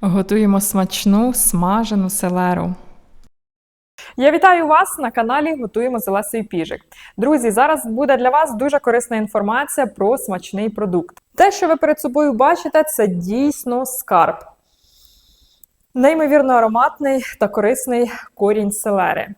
Готуємо смачну смажену селеру. Я вітаю вас на каналі Готуємо з Олесею Піжик. Друзі, зараз буде для вас дуже корисна інформація про смачний продукт. Те, що ви перед собою бачите, це дійсно скарб. Неймовірно ароматний та корисний корінь селери.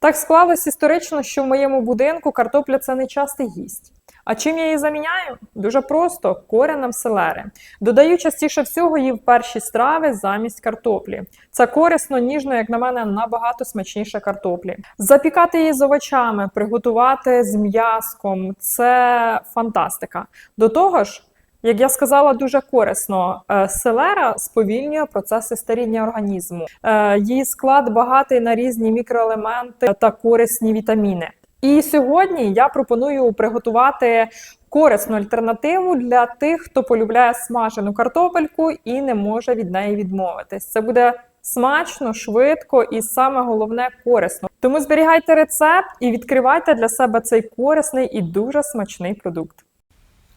Так склалось історично, що в моєму будинку картопля це не частий гість. А чим я її заміняю? Дуже просто коренем селери. Додаю частіше всього її в перші страви замість картоплі. Це корисно, ніжно, як на мене, набагато смачніше картоплі. Запікати її з овочами, приготувати з м'яском це фантастика. До того ж, як я сказала, дуже корисно. Е, Селера сповільнює процеси старіння організму. Е, Її склад багатий на різні мікроелементи та корисні вітаміни. І сьогодні я пропоную приготувати корисну альтернативу для тих, хто полюбляє смажену картопельку і не може від неї відмовитись. Це буде смачно, швидко і саме головне корисно. Тому зберігайте рецепт і відкривайте для себе цей корисний і дуже смачний продукт.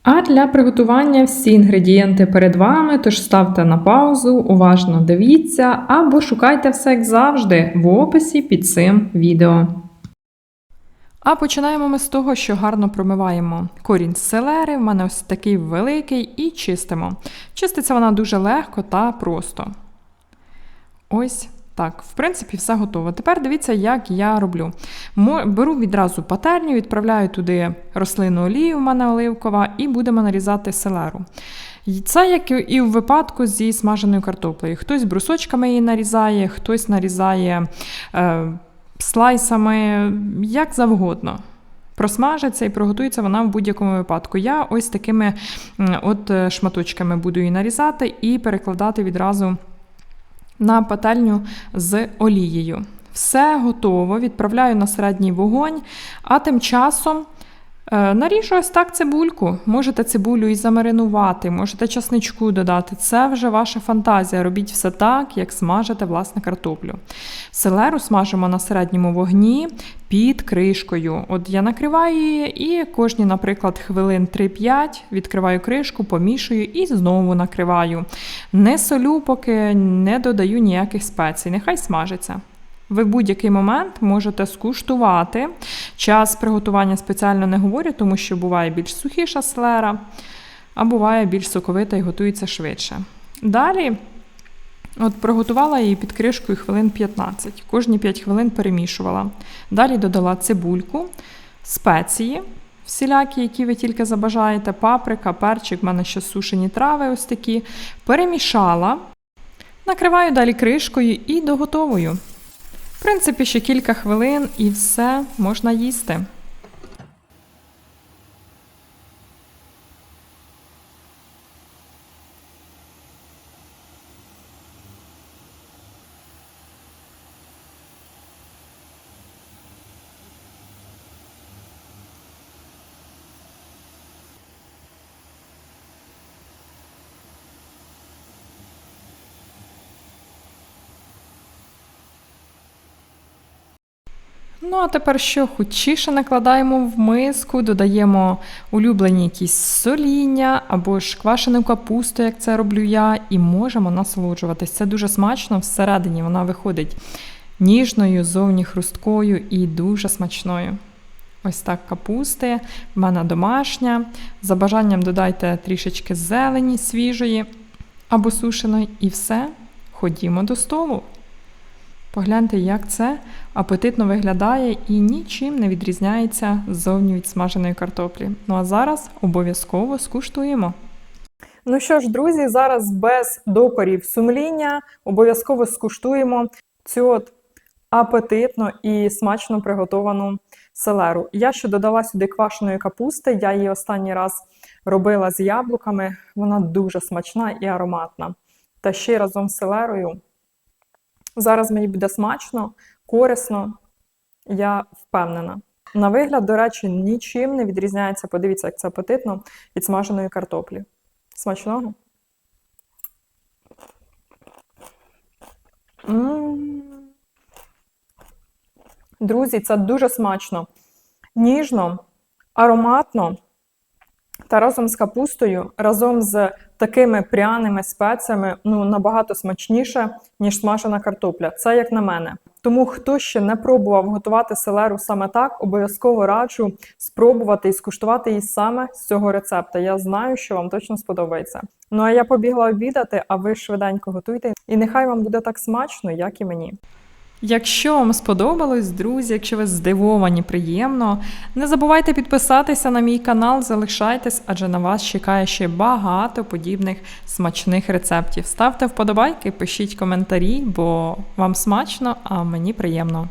А для приготування всі інгредієнти перед вами, тож ставте на паузу, уважно дивіться або шукайте все як завжди в описі під цим відео. А починаємо ми з того, що гарно промиваємо корінь селери. В мене ось такий великий, і чистимо. Чиститься вона дуже легко та просто. Ось так, в принципі, все готово. Тепер дивіться, як я роблю. Беру відразу патерню, відправляю туди рослинну олію, в мене оливкова, і будемо нарізати селеру. Це як і в випадку зі смаженою картоплею. Хтось брусочками її нарізає, хтось нарізає е, слайсами, як завгодно. Просмажиться і приготується вона в будь-якому випадку. Я ось такими от е, шматочками буду її нарізати і перекладати відразу на пательню з олією. Все готово, відправляю на середній вогонь, а тим часом наріжу ось так цибульку. Можете цибулю і замаринувати, можете часничку додати. Це вже ваша фантазія. Робіть все так, як смажите власне картоплю. Селеру смажимо на середньому вогні під кришкою. От я накриваю її і кожні, наприклад, хвилин 3-5 відкриваю кришку, помішую і знову накриваю. Не солю, поки не додаю ніяких спецій. Нехай смажиться. Ви в будь-який момент можете скуштувати. Час приготування спеціально не говорю, тому що буває більш сухіша селера, а буває більш соковита і готується швидше. Далі От приготувала її під кришкою хвилин 15. Кожні 5 хвилин перемішувала. Далі додала цибульку, спеції, всілякі, які ви тільки забажаєте, паприка, перчик, в мене ще сушені трави ось такі. Перемішала, накриваю далі кришкою і доготовую. Принципі, ще кілька хвилин і все можна їсти. Ну, а тепер що хутчіше накладаємо в миску, додаємо улюблені якісь соління або ж квашену капусту, як це роблю я, і можемо насолоджуватись. Це дуже смачно, всередині вона виходить ніжною, зовні хрусткою і дуже смачною. Ось так капусти, в мене домашня. За бажанням додайте трішечки зелені свіжої або сушеної, і все, ходімо до столу. Погляньте, як це апетитно виглядає і нічим не відрізняється ззовні від смаженої картоплі. Ну а зараз обов'язково скуштуємо. Ну що ж, друзі, зараз без докорів сумління обов'язково скуштуємо цю от апетитно і смачно приготовану селеру. Я ще додала сюди квашеної капусти, я її останній раз робила з яблуками. Вона дуже смачна і ароматна. Та ще разом з селерою. Зараз мені буде смачно, корисно, я впевнена. На вигляд, до речі, нічим не відрізняється. Подивіться, як це апетитно від смаженої картоплі. Смачного. М. Друзі, це дуже смачно. Ніжно, ароматно Та разом з капустою, разом з такими пряними спеціями, ну набагато смачніше, ніж смажена картопля. Це як на мене. Тому хто ще не пробував готувати селеру саме так, обов'язково раджу спробувати і скуштувати її саме з цього рецепта. Я знаю, що вам точно сподобається. Ну а я побігла обідати, а ви швиденько готуйте, і нехай вам буде так смачно, як і мені. Якщо вам сподобалось, друзі, якщо ви здивовані, приємно, не забувайте підписатися на мій канал, залишайтесь, адже на вас чекає ще багато подібних смачних рецептів. Ставте вподобайки, пишіть коментарі, бо вам смачно, а мені приємно.